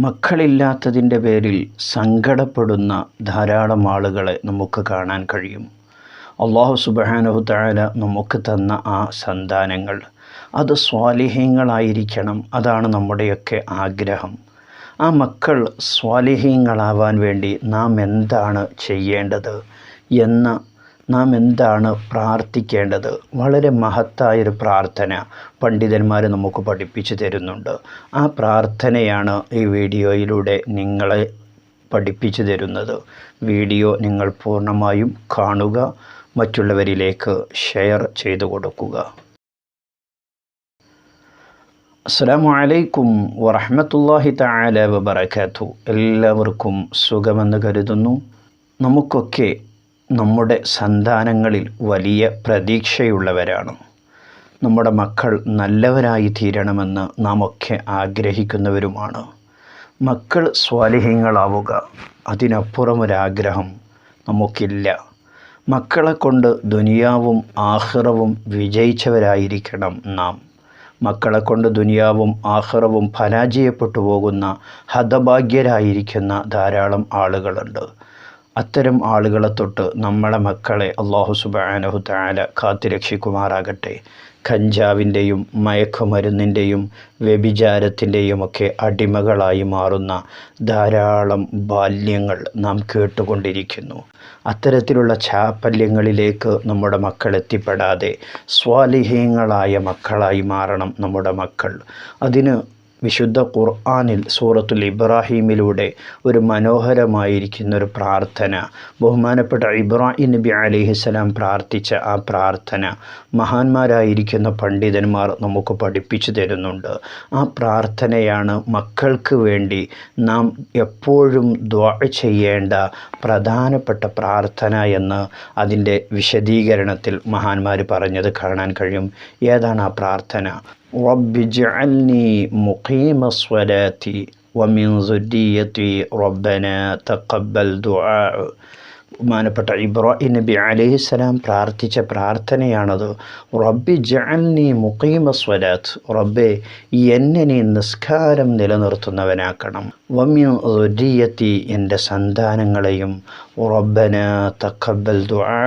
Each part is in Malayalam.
മക്കളില്ലാത്തതിന്റെ പേരിൽ സങ്കടപ്പെടുന്ന ധാരാളം ആളുകളെ നമുക്ക് കാണാൻ കഴിയും. അള്ളാഹു സുബാനഹു താല നമുക്ക് തന്ന ആ സന്താനങ്ങൾ. അത് സ്വാലിഹ്യങ്ങളായിരിക്കണം അതാണ് നമ്മുടെയൊക്കെ ആഗ്രഹം. ആ മക്കൾ സ്വാലിഹ്യങ്ങളാവാൻ വേണ്ടി നാം എന്താണ് ചെയ്യേണ്ടത് എന്ന നാം എന്താണ് പ്രാർത്ഥിക്കേണ്ടത്? വളരെ മഹത്തായൊരു പ്രാർത്ഥന പണ്ഡിതന്മാർ നമുക്ക് പഠിപ്പിച്ചു തരുന്നുണ്ട്. ആ പ്രാർത്ഥനയാണ് ഈ വീഡിയോയിലൂടെ നിങ്ങളെ പഠിപ്പിച്ചു തരുന്നത്. വീഡിയോ നിങ്ങൾ പൂർണമായും കാണുക മറ്റുള്ളവരിലേക്ക് ഷെയർ ചെയ്തു കൊടുക്കുക. അസ്സാമു അലൈക്കും വറഹമത്തല്ലാഹി തആല വബറകാതു എല്ലാവർക്കും സുഖമെന്ന് കരുതുന്നു. നമുക്കൊക്കെ നമ്മുടെ സന്താനങ്ങളിൽ വലിയ പ്രതീക്ഷയുള്ളവരാണ്. നമ്മുടെ മക്കൾ നല്ലവരായി തീരണമെന്ന് നാം ഒക്കെ ആഗ്രഹിക്കുന്നവരുമാണ്. മക്കൾ സ്വാലിഹ്യങ്ങളാവുക അതിനപ്പുറം ഒരാഗ്രഹം നമുക്കില്ല. മക്കളെ കൊണ്ട് ദുനിയാവും ആഹ്റവും വിജയിച്ചവരായിരിക്കണം നാം. മക്കളെ കൊണ്ട് ദുനിയാവും ആഹ്റവും പരാജയപ്പെട്ടു പോകുന്ന ഹതഭാഗ്യരായിരിക്കുന്ന ധാരാളം ആളുകളുണ്ട്. അത്തരം ആളുകളെ തൊട്ട് നമ്മളെ മക്കളെ അള്ളാഹു സുബാനഹു താല കാത്തുരക്ഷിക്കുമാറാകട്ടെ. കഞ്ചാവിന്റെയും മയക്കുമരുന്നിന്റെയും വ്യഭിചാരത്തിന്റെയും ഒക്കെ അടിമകളായി മാറുന്ന ധാരാളം ബാല്യങ്ങൾ നാം കേട്ടുകൊണ്ടിരിക്കുന്നു. അത്തരത്തിലുള്ള ചാപ്പല്യങ്ങളിലേക്ക് നമ്മുടെ മക്കൾ എത്തിപ്പെടാതെ സ്വാലിഹ്യങ്ങളായ മക്കളായി മാറണം നമ്മുടെ മക്കൾ. അതിന് വിശുദ്ധ ഖുർആാനിൽ സൂറത്തുൽ ഇബ്രാഹീമിലൂടെ ഒരു മനോഹരമായിരിക്കുന്ന ഒരു പ്രാർത്ഥന. ബഹുമാനപ്പെട്ട ഇബ്രാഹിം നബി അലിഹിസ്സലാം പ്രാർത്ഥിച്ച ആ പ്രാർത്ഥന മഹാന്മാരായിരിക്കുന്ന പണ്ഡിതന്മാർ നമുക്ക് പഠിപ്പിച്ചു തരുന്നുണ്ട്. ആ പ്രാർത്ഥനയാണ് മക്കൾക്ക് വേണ്ടി നാം എപ്പോഴും ദ്വാ ചെയ്യേണ്ട പ്രധാനപ്പെട്ട പ്രാർത്ഥന എന്ന് അതിന്റെ വിശദീകരണത്തിൽ മഹാന്മാർ പറഞ്ഞത് കാണാൻ കഴിയും. ഏതാണ് ആ പ്രാർത്ഥന? رب اجعلني مقيم الصلاة ومن ذريتي ربنا تقبل دعاء ബഹുമാനപ്പെട്ട ഇബ്രാഹിം നബി അലൈഹിസ്സലാം പ്രാർത്ഥിച്ച പ്രാർത്ഥനയാണത്. റബ്ബി ജഅൽനി മുഖീമ സ്വലാത്ത്. റബ്ബെ എന്നെ നീ നിസ്കാരം നിലനിർത്തുന്നവനാക്കണം. വമ്യു റുരിയത്തി എന്റെ സന്താനങ്ങളെയും. റബ്ബന തക്കബൽ ദുആ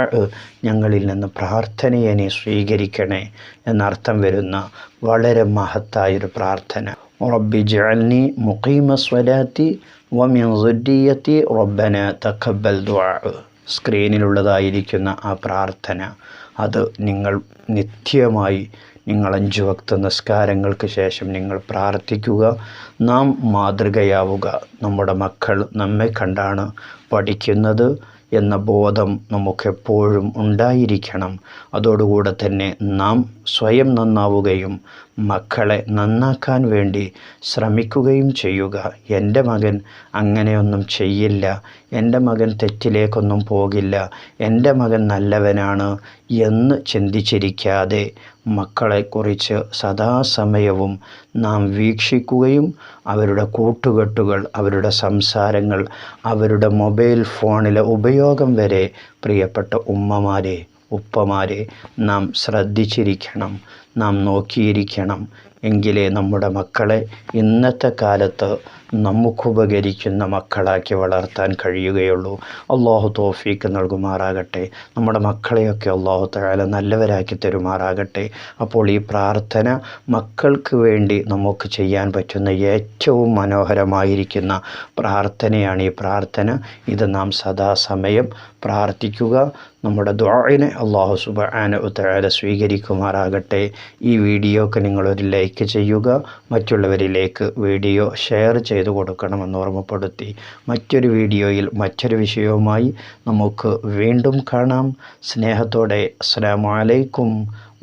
ഞങ്ങളിൽ നിന്ന് പ്രാർത്ഥനയെ നീ സ്വീകരിക്കണേ എന്നർത്ഥം വരുന്ന വളരെ മഹത്തായൊരു പ്രാർത്ഥന. റബ്ബി ജഅൽനി മുഖീമ സ്വലാത്തി വമിൻ സുദ്ദിയത്തി റബ്ബന തക്കബൽ ദുആ. സ്ക്രീനിലുള്ളതായിരിക്കുന്ന ആ പ്രാർത്ഥന അത് നിങ്ങൾ നിത്യമായി നിങ്ങൾ അഞ്ച് വക്ത നിസ്കാരങ്ങൾക്ക് ശേഷം നിങ്ങൾ പ്രാർത്ഥിക്കുക. നാം മാതൃകയാവുക. നമ്മുടെ മക്കൾ നമ്മെ കണ്ടാണ് പഠിക്കുന്നത് എന്ന ബോധം നമുക്കെപ്പോഴും ഉണ്ടായിരിക്കണം. അതോടുകൂടെ തന്നെ നാം സ്വയം നന്നാവുകയും മക്കളെ നന്നാക്കാൻ വേണ്ടി ശ്രമിക്കുകയും ചെയ്യുക. എന്റെ മകൻ അങ്ങനെയൊന്നും ചെയ്യില്ല. എന്റെ മകൻ തെറ്റിലേക്കൊന്നും പോകില്ല. എന്റെ മകൻ നല്ലവനാണ് എന്ന് ചിന്തിച്ചിരിക്കാതെ മക്കളെക്കുറിച്ച് സദാസമയവും നാം വീക്ഷിക്കുകയും അവരുടെ കൂട്ടുകെട്ടുകൾ അവരുടെ സംസാരങ്ങൾ അവരുടെ മൊബൈൽ ഫോണിലെ ഉപയോഗം വരെ പ്രിയപ്പെട്ട ഉമ്മമാരെ ഉപ്പമാരെ നാം ശ്രദ്ധിച്ചിരിക്കണം നാം നോക്കിയിരിക്കണം. എങ്കിലേ നമ്മുടെ മക്കളെ ഇന്നത്തെ കാലത്ത് നമുക്കുപകരിക്കുന്ന മക്കളാക്കി വളർത്താൻ കഴിയുകയുള്ളൂ. അള്ളാഹു തോഫീക്ക് നൽകുമാറാകട്ടെ. നമ്മുടെ മക്കളെയൊക്കെ അള്ളാഹു തയാല നല്ലവരാക്കി തരുമാറാകട്ടെ. അപ്പോൾ ഈ പ്രാർത്ഥന മക്കൾക്ക് വേണ്ടി നമുക്ക് ചെയ്യാൻ പറ്റുന്ന ഏറ്റവും മനോഹരമായിരിക്കുന്ന പ്രാർത്ഥനയാണ് ഈ പ്രാർത്ഥന. ഇത് നാം സദാസമയം പ്രാർത്ഥിക്കുക. നമ്മുടെ ദ്വാറിനെ അള്ളാഹു സുബാന ഉത്തരാല സ്വീകരിക്കുമാറാകട്ടെ. ഈ വീഡിയോക്ക് നിങ്ങളൊരു ലൈക്ക് ചെയ്യുക മറ്റുള്ളവരിലേക്ക് വീഡിയോ ഷെയർ ചെയ്തു കൊടുക്കണമെന്ന് ഓർമ്മപ്പെടുത്തി. മറ്റൊരു വീഡിയോയിൽ മറ്റൊരു വിഷയവുമായി നമുക്ക് വീണ്ടും കാണാം. സ്നേഹത്തോടെ അസ്സാം വലൈക്കും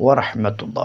വറഹമത്തുള്ള